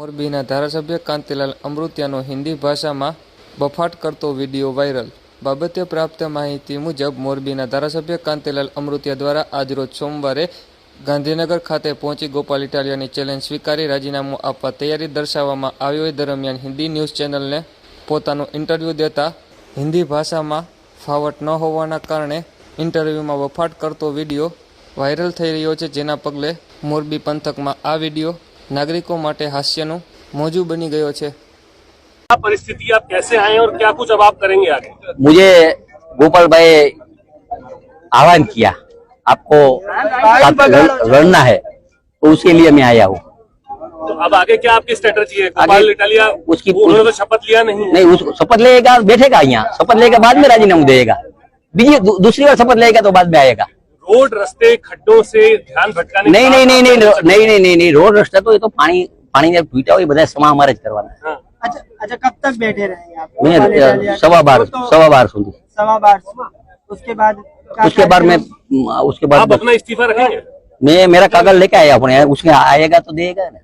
મોરબીના ધારાસભ્ય કાંતિલાલ અમૃતિયાનો હિન્દી ભાષામાં બફાટ કરતો વીડિયો વાયરલ. બાબતે પ્રાપ્ત માહિતી મુજબ, મોરબીના ધારાસભ્ય કાંતિલાલ અમૃતિયા દ્વારા આજરોજ સોમવારે ગાંધીનગર ખાતે પહોંચી ગોપાલ ઇટાલિયાની ચેલેન્જ સ્વીકારી રાજીનામું આપવા તૈયારી દર્શાવવામાં આવ્યો એ દરમિયાન હિન્દી ન્યૂઝ ચેનલને પોતાનું ઇન્ટરવ્યૂ દેતા હિન્દી ભાષામાં ફાવટ ન હોવાના કારણે ઇન્ટરવ્યૂમાં વફાટ કરતો વીડિયો વાયરલ થઈ રહ્યો છે. જેના પગલે મોરબી પંથકમાં આ વીડિયો નાગરિકો માટે હાસ્યનું મોજું બની ગયો છે क्या परिस्थिति आप कैसे आए और क्या कुछ अब आप करेंगे आगे मुझे गोपाल भाई आह्वान किया आपको साथ लड़- लड़ना है तो उसके लिए मैं आया हूँ तो अब आगे क्या आपकी स्ट्रेटजी है गोपाल आगे इटालिया उसकी- उन्होंने तो शपथ लिया नहीं नहीं उसको शपथ लेगा बैठेगा यहाँ शपथ लेके बाद में राजीनामा देगा बीजी दू, दूसरी बार शपथ लेगा तो बाद में आएगा रोड रस्ते खड्डों से ध्यान भटकाने नहीं का नहीं नहीं नहीं आप- नहीं नहीं नहीं नहीं रोड रस्ता तो ये तो पानी पानी ने पीटा हो ये બધા સમા અમારે જ કરવાના हाँ। अच्छा अच्छा कब तक बैठे रहेंगे आप मैं गोपाल इटालिया अ, सवा बार वो तो सवा बार સુધી सवा बार उसके बाद क्या उसके बाद मैं कार्यक्रम? उसके आप बाद अपना इस्तीफा रखेंगे मैं मेरा कागज लेके आया अपने उसके आएगा तो देगा ना